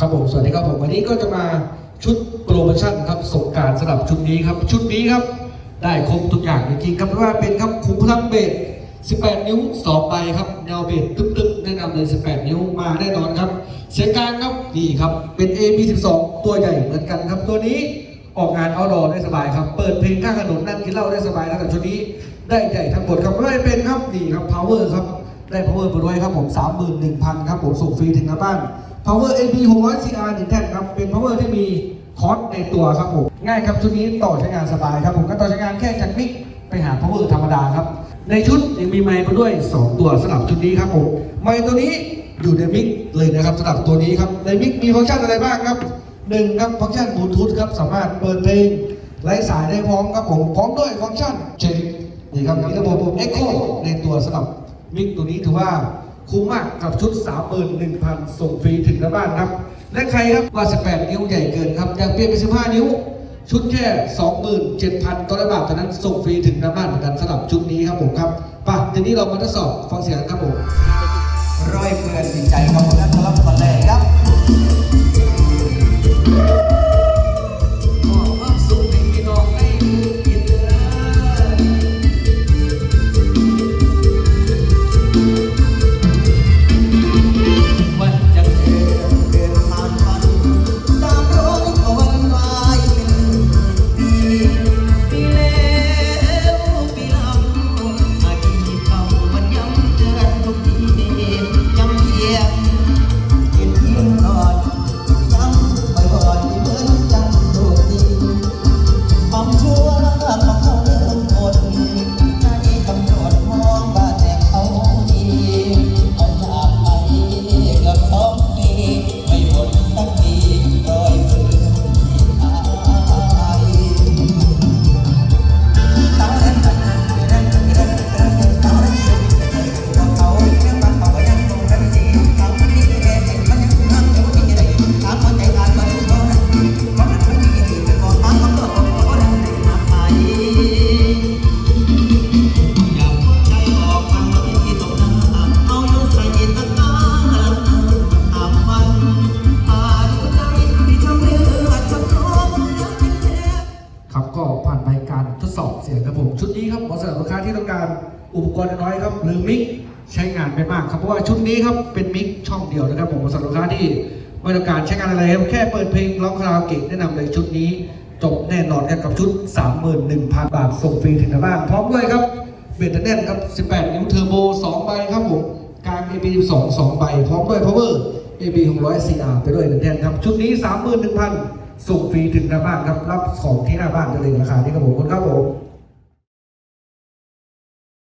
ครับผมสวัสดีครับผมวันนี้ก็จะมาชุดโปรโมชั่นครับสงการสำหรับชุดนี้ครับ ชุดนี้ครับได้ครบทุกอย่างจริงๆครับไม่ว่าเป็นครับคุ้มพลังเบส18 นิ้ว2ใบครับแนวเบสตึ๊บๆแนะนำเลย 18 นิ้วมาแน่นอนครับ เสียงกลางครับนี่ครับเป็น AB12 ตัวใหญ่เหมือนกันครับตัวนี้ออกงานเอาดอได้สบายครับ เปิดเพลงข้างถนนนั่งกินเหล้าได้สบายครับแต่ชุดนี้ได้ใหญ่ทั้งหมดครับไม่ว่าจะเป็นครับนี่ครับ power ครับ ได้ power ไปด้วยครับผม 31,000 ครับผม ส่งฟรีถึงหน้าบ้าน power AB 600 CR 1แท่นครับ เป็น power ที่มีคอร์สในตัวครับผม ง่ายครับชุดนี้ต่อใช้งานสบายครับผมก็ต่อใช้งานแค่จากมิกไปหา power ธรรมดาครับ ในชุดยังมีไมค์มาด้วย 2 ตัวสำหรับชุดนี้ครับผมไมค์ตัวนี้อยู่ในมิกเลยนะครับสำหรับตัวนี้ครับในมิกมีฟังก์ชันอะไรบ้างครับหนึ่งครับฟังก์ชันบลูทูธครับสามารถเปิดเพลงไร้สายได้พร้อมครับผมพร้อมด้วยฟังก์ชันเช็คนี่ครับมีระบบ Echo ในตัวสำหรับ มิกตัวนี้ถือว่าคุ้มมากกับชุด 31,000 ส่งฟรีถึงหน้าบ้านครับ และใครครับว่า 18 นิ้วใหญ่เกินครับ อยากเปลี่ยนเป็น15 นิ้ว ชุดแค่ 27,000 ตัวละบาทเท่านั้นส่งฟรีถึงหน้าบ้านเหมือนกันสำหรับชุดนี้ครับผมครับไป่ะทีนี้เรามาทดสอบฟังเสียงครับผมร้อยเพื่อนจิตใจครับผมนั้นรับก่อนเลยครับ สอบเสียงครับผมชุดนี้ครับเหมาะสำหรับลูกค้าที่ต้องการอุปกรณ์น้อยครับหรือมิกใช้งานไม่มากครับเพราะว่าชุดนี้ครับเป็นมิกช่องเดียวนะครับผมเหมาะสำหรับลูกค้าที่ไม่ต้องการใช้งานอะไรครับแค่เปิดเพลงร้องคาราโอเกะแนะนำเลยชุดนี้ จบแน่นอนครับกับชุด 31,000 บาทส่งฟรีถึงหน้าบ้านพร้อมด้วยครับเบสแน่นครับ 18 นิ้วเทอร์โบ 2 ใบครับผมกลาง AB 2 2 ใบ พร้อมด้วย power AB 600 CR ไปด้วยหนึ่งแท่นครับ ชุดนี้ 31,000 ส่งฟรีถึงหน้าบ้านครับ รับของที่หน้าบ้านได้เลยราคาที่ครับผมขอบคุณครับผม